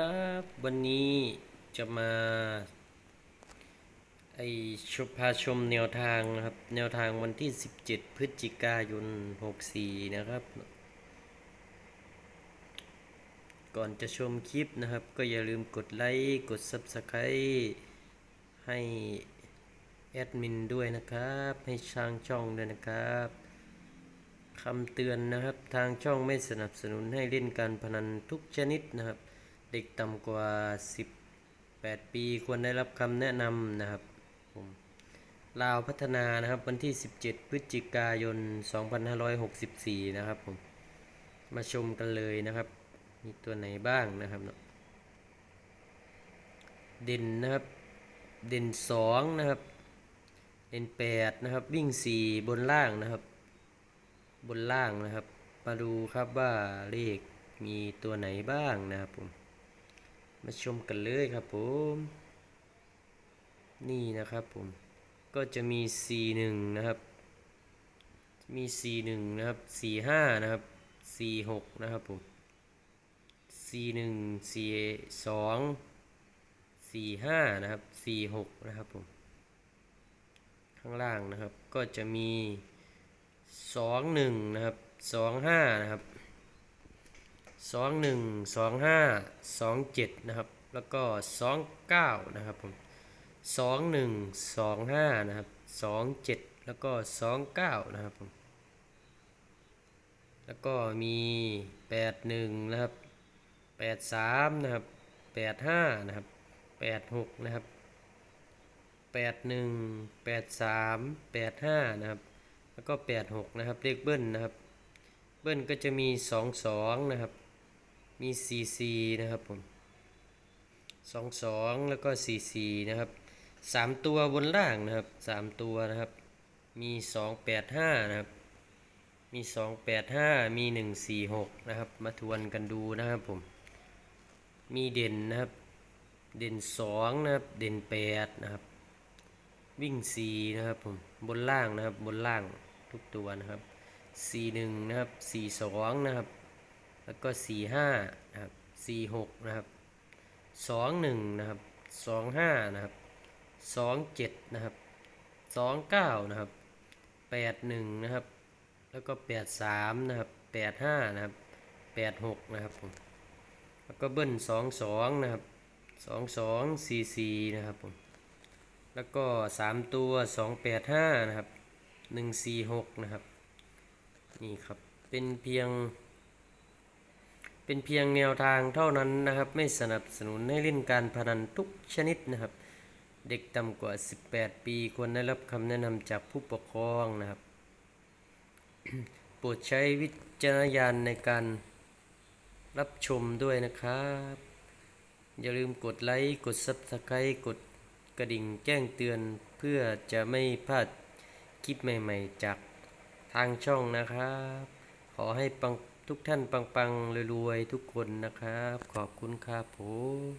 ครับ วันนี้จะมาไอชพาชมแนวทางนะครับ แนวทางวันที่ 17 พฤศจิกายน 64 นะครับ ก่อนจะชมคลิปนะครับ ก็อย่าลืมกดไลค์กด Subscribe ให้แอดมินด้วยนะครับ ให้ช่างช่องด้วยนะครับคำเตือนนะครับทางช่องไม่สนับสนุนให้เล่นการพนันทุกชนิดนะครับ เด็กต่ำกว่า 18 ปีควรได้รับคำแนะนำนะครับผมลาวพัฒนานะครับวันที่ 17 พฤศจิกายน 2564 นะครับผมมาชมกันเลยนะครับ มีตัวไหนบ้างนะครับเนาะเด่นนะครับเด่น 2 นะครับเด่น 8 นะครับ วิ่ง 4 บนล่างนะครับ บนล่างนะครับ มาดูครับว่าเลขมีตัวไหนบ้างนะครับผม มาชมกันเลยครับผม นี่นะครับผม ก็จะมี4 1นะครับ มี4 1นะครับ4 5นะครับ4 6นะครับผม4 1 4 2 4 5นะครับ4 6นะครับผม ข้างล่างนะครับ ก็จะมีสองหนึ่งนะครับสองห้านะครับ สองหนึ่งสองห้าสองเจ็ดนะครับ แล้วก็สองเก้านะครับผมสองหนึ่งสองห้านะครับสองเจ็ดแล้วก็สองเก้านะครับผม แล้วก็มีแปดหนึ่งนะครับแปดสามนะครับแปดห้านะครับแปดหกนะครับแปดหนึ่งแปดสามแปดห้านะครับ แล้วก็แปดหกนะครับ เลขเบิ้ลนะครับ เบิ้ลก็จะมีสองสองนะครับ มีสี่สี่นะครับผมสองสองแล้วก็สี่สี่นะครับสามตัวบนล่างนะครับสามตัวนะครับ มีสองแปดห้านะครับ มีสองแปดห้ามีหนึ่งสี่หกนะครับ มาทวนกันดูนะครับผม มีเด่นนะครับ เด่นสองนะครับ เด่นแปดนะครับ วิ่งสีนะครับผม บนล่างนะครับ บนล่างทุกตัวนะครับสีหนึ่งนะครับสีสองนะครับ แล้วก็สี่ห้านะครับสี่หกนะครับสองหนึ่งนะครับสองห้านะครับสองเจ็ดนะครับสองเก้านะครับแปดหนึ่งนะครับ แล้วก็แปดสามนะครับแปดห้านะครับแปดหกนะครับผมแล้วก็เบิ้ลสองสองนะครับสองสองสี่สี่นะครับผมแล้วก็สามตัวสองแปดห้านะครับหนึ่งสี่หกนะครับนี่ครับเป็นเพียง เป็นเพียงแนวทางเท่านั้นนะครับ ไม่สนับสนุนให้เล่นการพนันทุกชนิดนะครับ เด็กต่ำกว่า 18 ปีควรได้รับคำแนะนำจากผู้ปกครองนะครับ โปรดใช้วิจารณญาณในการรับชมด้วยนะครับ อย่าลืมกดไลค์กด Subscribe กดกระดิ่งแจ้งเตือนเพื่อจะไม่พลาดคลิปใหม่ ๆ จากทางช่องนะครับ ขอให้ปัง ทุกท่านปังๆรวยๆทุกคนนะครับ ขอบคุณครับผม